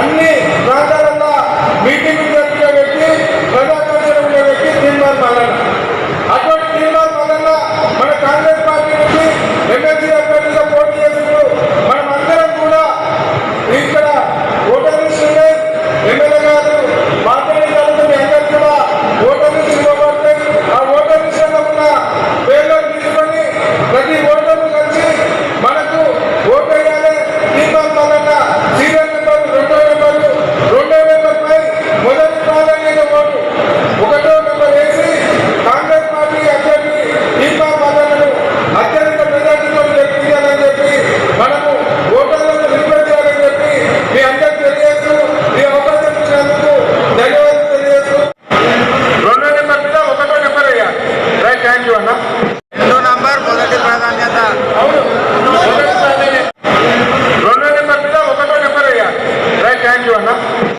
అన్ని ప్రాంతాలలో meeting thank you anna